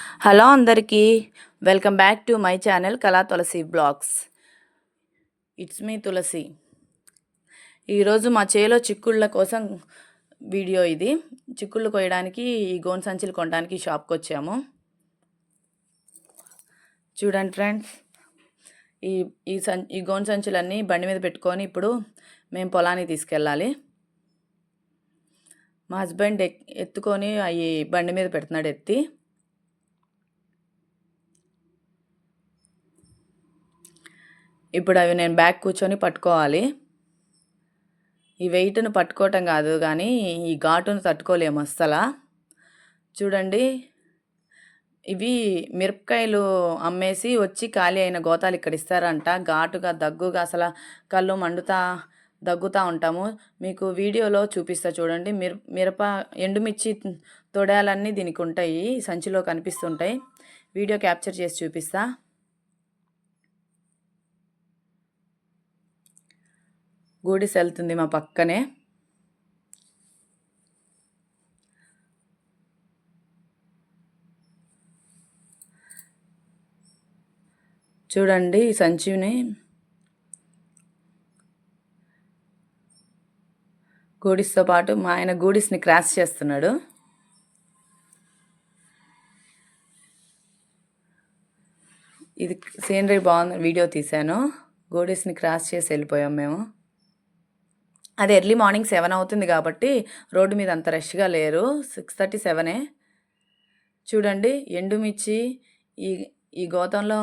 Hello అందరికీ welcome back to my channel Kala Tulasi vlogs. It's me తులసి. ఈరోజు మా చేలో చిక్కుళ్ళ కోసం వీడియో ఇది. చిక్కుళ్ళు కోయడానికి ఈ గోన్ సంచులు కొనడానికి షాప్కి వచ్చాము. చూడండి ఫ్రెండ్స్ ఈ ఈ సం ఈ గోన్ సంచులన్నీ బండి మీద పెట్టుకొని ఇప్పుడు మేము పొలానికి తీసుకెళ్ళాలి. మా హస్బెండ్ ఎత్తుకొని అవి బండి మీద పెడుతున్నాడు ఎత్తి. ఇప్పుడు అవి నేను బ్యాగ్ కూర్చొని పట్టుకోవాలి. ఈ వెయిట్ను పట్టుకోవటం కాదు కానీ ఈ ఘాటును తట్టుకోలేము అస్సలా. చూడండి ఇవి మిరపకాయలు అమ్మేసి వచ్చి ఖాళీ అయిన గోతాలు ఇక్కడ ఇస్తారంట. ఘాటుగా దగ్గుగా అసలు కళ్ళు మండుతా దగ్గుతూ ఉంటాము. మీకు వీడియోలో చూపిస్తా చూడండి. మిర మిరప ఎండుమిర్చి తొడాలన్నీ దీనికి ఉంటాయి సంచిలో కనిపిస్తుంటాయి. వీడియో క్యాప్చర్ చేసి చూపిస్తా. గూడిస్ వెళ్తుంది మా పక్కనే. చూడండి ఈ సంచిని. గూడిస్తో పాటు మా ఆయన గూడిస్ని క్రాస్ చేస్తున్నాడు. ఇది సీనరీ బాగుంది వీడియో తీశాను. గూడిస్ని క్రాస్ చేసి వెళ్ళిపోయాం మేము. అది ఎర్లీ మార్నింగ్ సెవెన్ అవుతుంది కాబట్టి రోడ్డు మీద అంత రష్గా లేరు. సిక్స్ థర్టీ సెవెనే. చూడండి ఎండుమిర్చి ఈ ఈ గోతంలో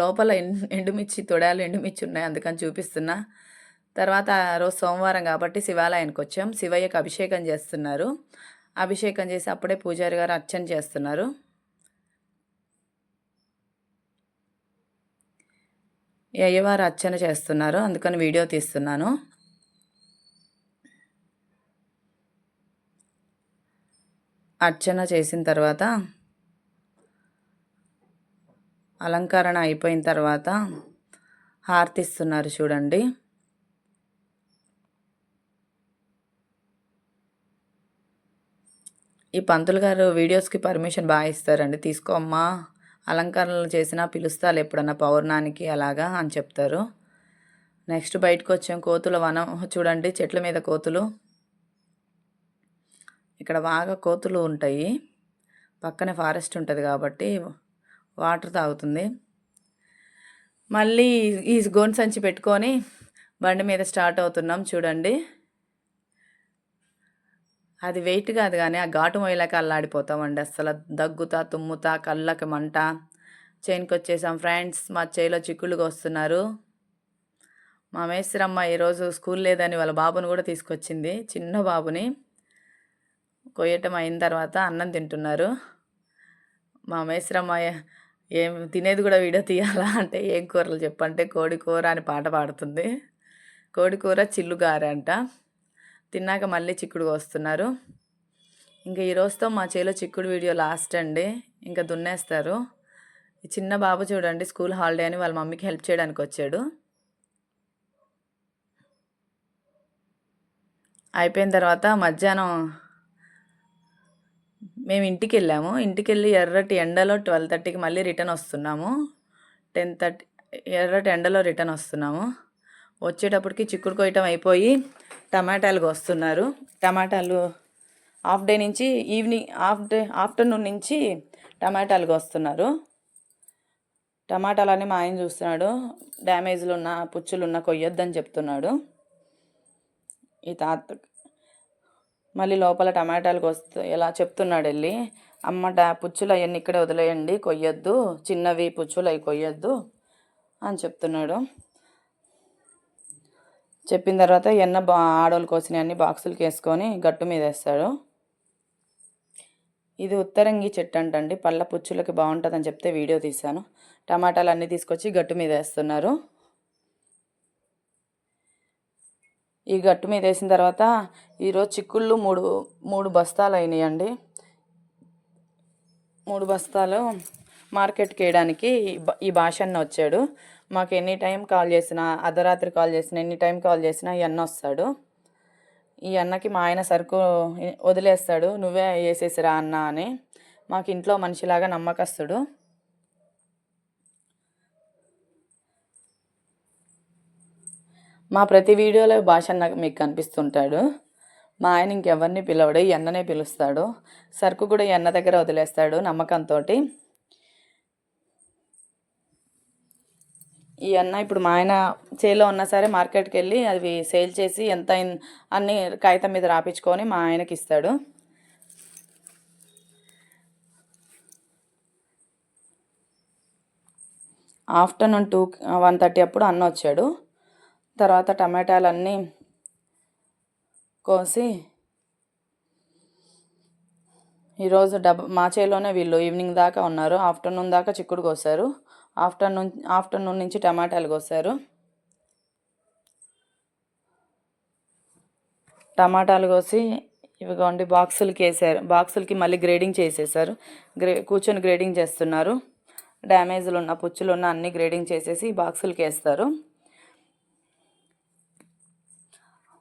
లోపల ఎండుమిర్చి తొడాలు ఎండుమిర్చి ఉన్నాయి అందుకని చూపిస్తున్నా. తర్వాత రోజు సోమవారం కాబట్టి శివాలయానికి వచ్చాం. శివయ్యకు అభిషేకం చేస్తున్నారు. అభిషేకం చేసి అప్పుడే పూజారి గారు అర్చన చేస్తున్నారు. అయ్యవారు అర్చన చేస్తున్నారు. అందుకని వీడియో తీస్తున్నాను. అర్చన చేసిన తర్వాత అలంకరణ అయిపోయిన తర్వాత హారతిస్తున్నారు చూడండి. ఈ పంతులు గారు వీడియోస్కి పర్మిషన్ బాగా ఇస్తారండి. తీసుకో అమ్మా అలంకరణలు చేసినా పిలుస్తాలు ఎప్పుడన్నా పౌర్ణానికి అలాగా అని చెప్తారు. నెక్స్ట్ బయటకు వచ్చాం కోతుల వనం. చూడండి చెట్ల మీద కోతులు. ఇక్కడ బాగా కోతులు ఉంటాయి. పక్కనే ఫారెస్ట్ ఉంటుంది కాబట్టి వాటర్ తాగుతుంది. మళ్ళీ ఈ గోన్ సంచి పెట్టుకొని బండి మీద స్టార్ట్ అవుతున్నాం చూడండి. అది వెయిట్ కాదు కానీ ఆ ఘాటు మొయ్యలకి అల్లాడిపోతామండి అసలు దగ్గుతా తుమ్ముతా కళ్ళకి మంట. చేనుకి వచ్చేసాం. ఫ్రెండ్స్ మా చేలో చిక్కులుగా వస్తున్నారు మా మేస్త్రమ్మ ఈరోజు స్కూల్ లేదని వాళ్ళ బాబుని కూడా తీసుకొచ్చింది. చిన్న బాబుని. కొయ్యటం అయిన తర్వాత అన్నం తింటున్నారు. మా మేస్త్రమ్మ ఏం తినేది కూడా వీడియో తీయాలా అంటే ఏం కూరలు చెప్పంటే కోడి కూర అని పాట పాడుతుంది. కోడి కూర చిల్లుగారె అంట. తిన్నాక మళ్ళీ చిక్కుడు కోస్తున్నారు ఇంకా ఈరోజుతో మా చేలో చిక్కుడు వీడియో లాస్ట్ అండి. ఇంకా దున్నేస్తారు. చిన్న బాబు చూడండి స్కూల్ హాలిడే అని వాళ్ళ మమ్మీకి హెల్ప్ చేయడానికి వచ్చాడు. అయిపోయిన తర్వాత మధ్యాహ్నం మేము ఇంటికి వెళ్ళాము ఇంటికి వెళ్ళి ఎర్రటి ఎండలో ట్వెల్వ్ థర్టీకి మళ్ళీ రిటర్న్ వస్తున్నాము. టెన్ థర్టీ ఎర్రటి ఎండలో రిటర్న్ వస్తున్నాము. వచ్చేటప్పటికి చిక్కుడు కొయ్యటం అయిపోయి టమాటాలు వస్తున్నారు. టమాటాలు హాఫ్ డే నుంచి ఈవినింగ్ హాఫ్ డే ఆఫ్టర్నూన్ నుంచి టమాటాలు వస్తున్నారు. టమాటాలని మా ఆయన చూస్తున్నాడు. డ్యామేజ్లు ఉన్న పుచ్చులు ఉన్న కొయ్యొద్దని చెప్తున్నాడు. ఈ తాత మళ్ళీ లోపల టమాటాలు వస్తూ ఇలా చెప్తున్నాడు వెళ్ళి అమ్మ టా పుచ్చులు అవన్నీ ఇక్కడే వదిలేయండి కొయ్యొద్దు చిన్నవి పుచ్చులు అవి కొయ్యొద్దు అని చెప్తున్నాడు. చెప్పిన తర్వాత ఎన్న బా ఆడోళ్ళు కోసిన అన్ని బాక్సులకి వేసుకొని గట్టు మీద వేస్తాడు ఇది ఉత్తరంగి చెట్టు అంటండి పళ్ళ పుచ్చులకి బాగుంటుందని చెప్తే వీడియో తీశాను. టమాటాలు అన్నీ తీసుకొచ్చి గట్టు మీద వేస్తున్నారు ఈ గట్టు మీద వేసిన తర్వాత ఈరోజు చిక్కుళ్ళు మూడు మూడు బస్తాలు అయినాయండి. మూడు బస్తాలు మార్కెట్కి వేయడానికి ఈ భాషన్న వచ్చాడు. మాకు ఎనీ టైం కాల్ చేసినా అర్ధరాత్రి కాల్ చేసినా ఎనీ టైం కాల్ చేసినా ఈ అన్న వస్తాడు. ఈ అన్నకి మా ఆయన సరుకు వదిలేస్తాడు. నువ్వే వేసేసిరా అన్న అని. మాకు ఇంట్లో మనిషిలాగా నమ్మకస్తుడు. మా ప్రతి వీడియోలో భాష నాకు మీకు కనిపిస్తుంటాడు. మా ఆయన ఇంకెవరిని పిలవడు ఈ పిలుస్తాడు. సరుకు కూడా ఎన్న దగ్గర వదిలేస్తాడు నమ్మకంతో ఈ అన్న ఇప్పుడు మా ఆయన చేలో ఉన్నా సరే మార్కెట్కి వెళ్ళి అవి సేల్ చేసి ఎంత అన్ని కాగితం మీద రాపించుకొని మా ఆయనకి ఇస్తాడు. ఆఫ్టర్నూన్ టూ వన్ థర్టీ అప్పుడు అన్న వచ్చాడు. తర్వాత టమాటాలు అన్నీ కోసి ఈరోజు డబ్ మా చేలోనే వీళ్ళు ఈవినింగ్ దాకా ఉన్నారు. ఆఫ్టర్నూన్ దాకా చిక్కుడు కోసారు. ఆఫ్టర్నూన్ ఆఫ్టర్నూన్ నుంచి టమాటాలు కోసారు. టమాటాలు కోసి ఇవిగోండి బాక్సులకి వేసారు. బాక్సులకి మళ్ళీ గ్రేడింగ్ చేసేసారు. గ్రే కూర్చొని గ్రేడింగ్ చేస్తున్నారు. డ్యామేజ్లు ఉన్న పుచ్చులు ఉన్న అన్ని గ్రేడింగ్ చేసేసి బాక్సులకి వేస్తారు.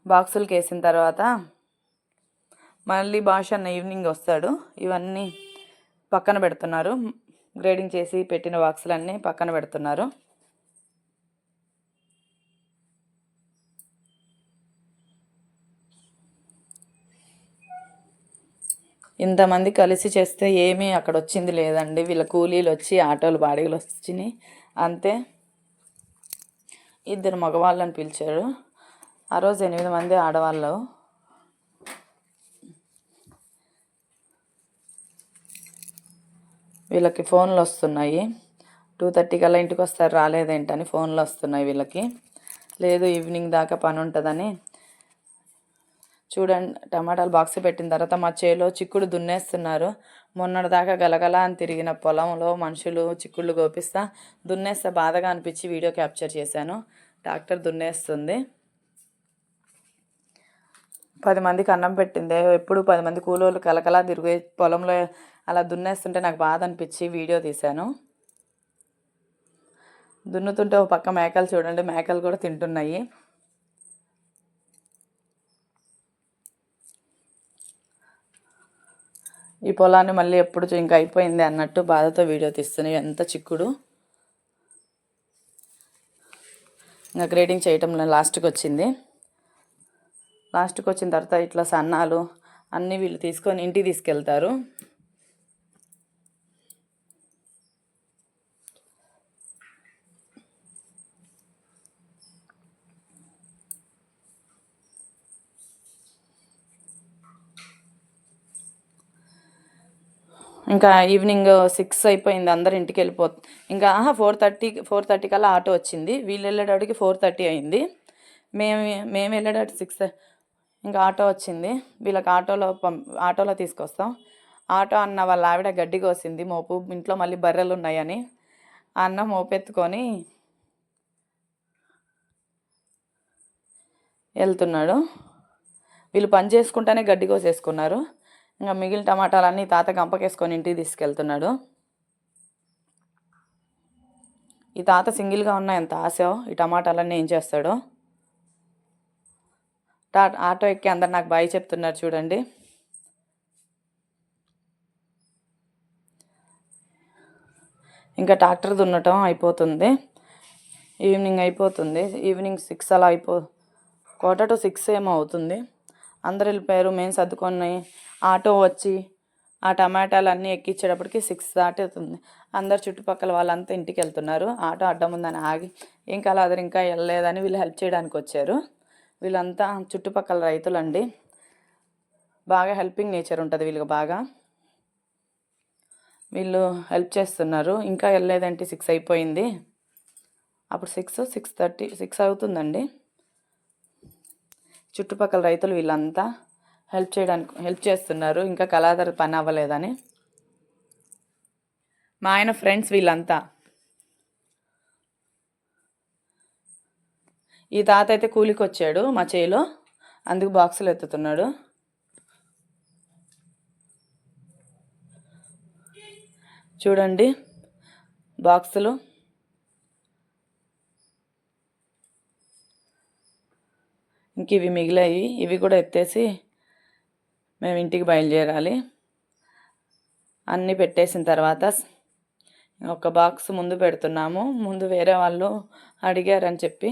బాక్సులకి వేసిన తర్వాత మళ్ళీ భాష అన్న ఈవినింగ్ వస్తాడు. ఇవన్నీ పక్కన పెడుతున్నారు. గ్రేడింగ్ చేసి పెట్టిన బాక్సులన్నీ పక్కన పెడుతున్నారు. ఇంతమంది కలిసి చేస్తే ఏమీ అక్కడ వచ్చింది లేదండి. వీళ్ళ కూలీలు వచ్చి ఆటోలు బాడీలు వచ్చినాయి. అంతే. ఇద్దరు మగవాళ్ళని పిలిచారు. ఆ రోజు ఎనిమిది మంది ఆడవాళ్ళు. వీళ్ళకి ఫోన్లు వస్తున్నాయి. టూ థర్టీ కల్లా ఇంటికి వస్తారు రాలేదేంటని ఫోన్లు వస్తున్నాయి వీళ్ళకి. లేదు ఈవినింగ్ దాకా పని ఉంటుందని. చూడండి టమాటాలు బాక్స్ పెట్టిన తర్వాత మా చేలో చిక్కుడు దున్నేస్తున్నారు. మొన్నటిదాకా గలగల అని తిరిగిన పొలంలో మనుషులు చిక్కుళ్ళు గోపిస్తా దున్నేస్తే బాధగా అనిపించి వీడియో క్యాప్చర్ చేశాను. ట్రాక్టర్ దున్నేస్తుంది. పది మందికి అన్నం పెట్టిందే ఎప్పుడు పది మంది కూలోళ్ళు కలకలా తిరిగే పొలంలో అలా దున్నేస్తుంటే నాకు బాధ అనిపించి వీడియో తీశాను. దున్నుతుంటే ఒక పక్క మేకలు చూడండి మేకలు కూడా తింటున్నాయి. ఈ పొలాన్ని మళ్ళీ ఎప్పుడు ఇంకా అయిపోయింది అన్నట్టు బాధతో వీడియో తీస్తున్నాయి ఎంత చిక్కుడు. ఇంకా గ్రేడింగ్ చేయటం లాస్ట్కి వచ్చింది. లాస్ట్కి వచ్చిన తర్వాత ఇట్లా సన్నాలు అన్నీ వీళ్ళు తీసుకొని ఇంటికి తీసుకెళ్తారు. ఇంకా ఈవినింగ్ సిక్స్ అయిపోయింది అందరు ఇంటికి వెళ్ళిపో ఇంకా ఆహా ఫోర్ థర్టీ ఫోర్ థర్టీ కల్లా ఆటో వచ్చింది. వీళ్ళు వెళ్ళేటప్పటికి ఫోర్ థర్టీ అయింది. మేము మేము వెళ్ళేటట్టు సిక్స్ ఇంకా ఆటో వచ్చింది. వీళ్ళకి ఆటోలో పం ఆటోలో తీసుకొస్తాం. ఆటో అన్న వాళ్ళ ఆవిడ గడ్డి కోసింది మోపు. ఇంట్లో మళ్ళీ బర్రెలు ఉన్నాయని. అన్న మోపెత్తుకొని వెళ్తున్నాడు. వీళ్ళు పని చేసుకుంటానే గడ్డి కోసేసుకున్నారు. ఇంకా మిగిలిన టమాటాలన్నీ తాత గంపకేసుకొని ఇంటికి తీసుకెళ్తున్నాడు. ఈ తాత సింగిల్గా ఉన్న ఎంత ఆశ? ఈ టమాటాలన్నీ ఏం చేస్తాడో? ఆటో ఎక్కి అందరు నాకు బాయ్ చెప్తున్నారు చూడండి. ఇంకా ట్రాక్టర్ దున్నటం అయిపోతుంది. ఈవినింగ్ అయిపోతుంది. ఈవినింగ్ సిక్స్ అలా అయిపో క్వార్టర్ టు సిక్స్ ఏమో అవుతుంది. అందరు వెళ్ళిపోయారు మేము సర్దుకొని ఆటో వచ్చి ఆ టమాటాలు అన్నీ ఎక్కించేటప్పటికి సిక్స్ దాటుతుంది. అందరు చుట్టుపక్కల వాళ్ళంతా ఇంటికి వెళ్తున్నారు. ఆటో అడ్డం ఉందని ఆగి ఇంకా అలా ఇంకా వెళ్ళలేదని వీళ్ళు హెల్ప్ చేయడానికి వచ్చారు. వీళ్ళంతా చుట్టుపక్కల రైతులండి. బాగా హెల్పింగ్ నేచర్ ఉంటుంది వీళ్ళకి బాగా. వీళ్ళు హెల్ప్ చేస్తున్నారు. ఇంకా వెళ్ళలేదంటే సిక్స్ అయిపోయింది. అప్పుడు సిక్స్ సిక్స్ థర్టీ సిక్స్ అవుతుందండి. చుట్టుపక్కల రైతులు వీళ్ళంతా హెల్ప్ చేయడానికి హెల్ప్ చేస్తున్నారు. ఇంకా కళాధర పని అవ్వలేదని. మా ఆయన ఫ్రెండ్స్ వీళ్ళంతా. ఈ తాత అయితే కూలికి వచ్చాడు మా చేలో అందుకు బాక్సులు ఎత్తుతున్నాడు. చూడండి బాక్సులు. ఇంక ఇవి మిగిలాయి. ఇవి కూడా ఎత్తేసి మేము ఇంటికి బయలుదేరాలి. అన్నీ పెట్టేసిన తర్వాత ఒక బాక్స్ ముందు పెడుతున్నాము. ముందు వేరే వాళ్ళు అడిగారని చెప్పి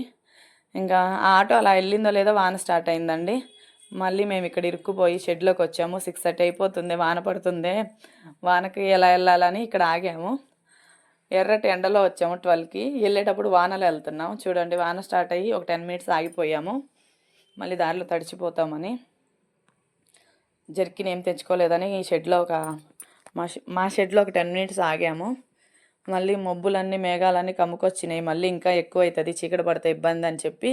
ఇంకా ఆ ఆటో అలా వెళ్ళిందో లేదో వాన స్టార్ట్ అయిందండి. మళ్ళీ మేము ఇక్కడ ఇరుక్కుపోయి షెడ్లోకి వచ్చాము. సిక్స్ థర్టీ అయిపోతుంది వాన పడుతుంది. వానకి ఎలా వెళ్ళాలని ఇక్కడ ఆగాము. ఎర్రటి ఎండలో వచ్చాము ట్వెల్వ్కి. వెళ్ళేటప్పుడు వానలో వెళ్తున్నాం చూడండి వాన స్టార్ట్ అయ్యి ఒక టెన్ మినిట్స్ ఆగిపోయాము. మళ్ళీ దారిలో తడిచిపోతామని. జర్కిన్ ఏం తెచ్చుకోలేదని ఈ షెడ్లో ఒక మా మా షెడ్లో ఒక టెన్ మినిట్స్ ఆగాము. మళ్ళీ మబ్బులన్నీ మేఘాలన్నీ కమ్ముకొచ్చినాయి. మళ్ళీ ఇంకా ఎక్కువ అవుతుంది చీకటి పడితే ఇబ్బంది అని చెప్పి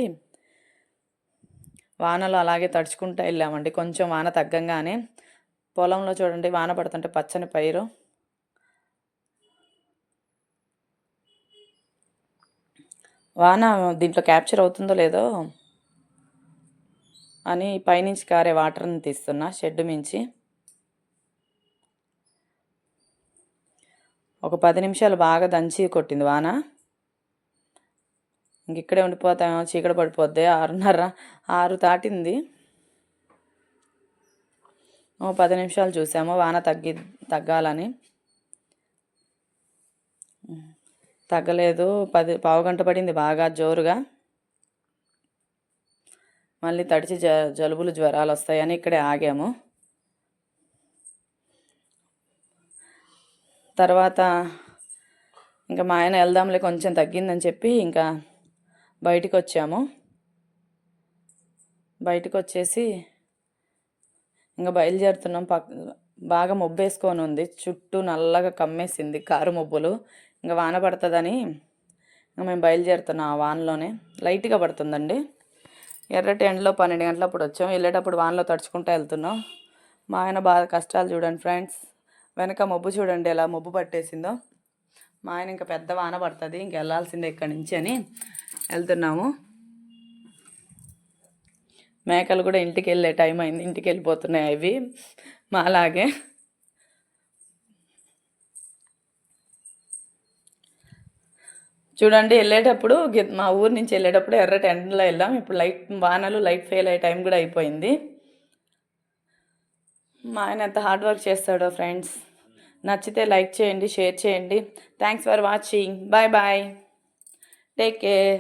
వానలో అలాగే తడుచుకుంటూ వెళ్ళామండి. కొంచెం వాన తగ్గంగానే పొలంలో చూడండి వాన పడుతుంటే పచ్చని పైరు. వాన దీంట్లో క్యాప్చర్ అవుతుందో లేదో అని పైనుంచి కారే వాటర్ని తీస్తున్నా షెడ్ మించి. ఒక పది నిమిషాలు బాగా దంచి కొట్టింది వాన. ఇంక ఇక్కడే ఉండిపోతామో చీకటి పడిపోద్ది ఆరున్నర ఆరు దాటింది. ఓ పది నిమిషాలు చూసాము వాన తగ్గి తగ్గాలని. తగ్గలేదు పది పావుగంట పడింది బాగా జోరుగా. మళ్ళీ తడిచి జ జలుబులు జ్వరాలు వస్తాయని ఇక్కడే ఆగాము. తర్వాత ఇంకా మా ఆయన వెళ్దాంలే కొంచెం తగ్గిందని చెప్పి ఇంకా బయటికి వచ్చాము బయటకు వచ్చేసి ఇంకా బయలుదేరుతున్నాం. పక్క బాగా మొబ్బేసుకొని ఉంది. చుట్టూ నల్లగా కమ్మేసింది కారు మొబ్బులు. ఇంకా వాన పడుతుందని ఇంకా మేము బయలుదేరుతున్నాం ఆ వానలోనే. లైట్గా పడుతుందండి. ఎర్రటి ఎండలో పన్నెండు గంటలప్పుడు వచ్చాం. వెళ్ళేటప్పుడు వానలో తడుచుకుంటూ వెళ్తున్నాం. మా ఆయన బాగా కష్టాలు చూడండి ఫ్రెండ్స్. వెనక మబ్బు చూడండి ఎలా మబ్బు పట్టేసిందో. మా ఆయన ఇంకా పెద్ద వాన పడుతుంది ఇంక వెళ్ళాల్సిందే ఇక్కడి నుంచి అని వెళ్తున్నాము. మేకలు కూడా ఇంటికి వెళ్ళే టైం అయింది ఇంటికి వెళ్ళిపోతున్నాయి అవి మాలాగే. చూడండి వెళ్ళేటప్పుడు మా ఊరు నుంచి వెళ్ళేటప్పుడు ఎర్ర టెంట్లో వెళ్ళాం. ఇప్పుడు లైట్ వానలు లైట్ ఫెయిల్ అయ్యే టైం కూడా అయిపోయింది. మా ఆయన ఎంత హార్డ్ వర్క్ చేస్తాడో ఫ్రెండ్స్. నచ్చితే లైక్ చేయండి షేర్ చేయండి. Thanks for watching bye bye take care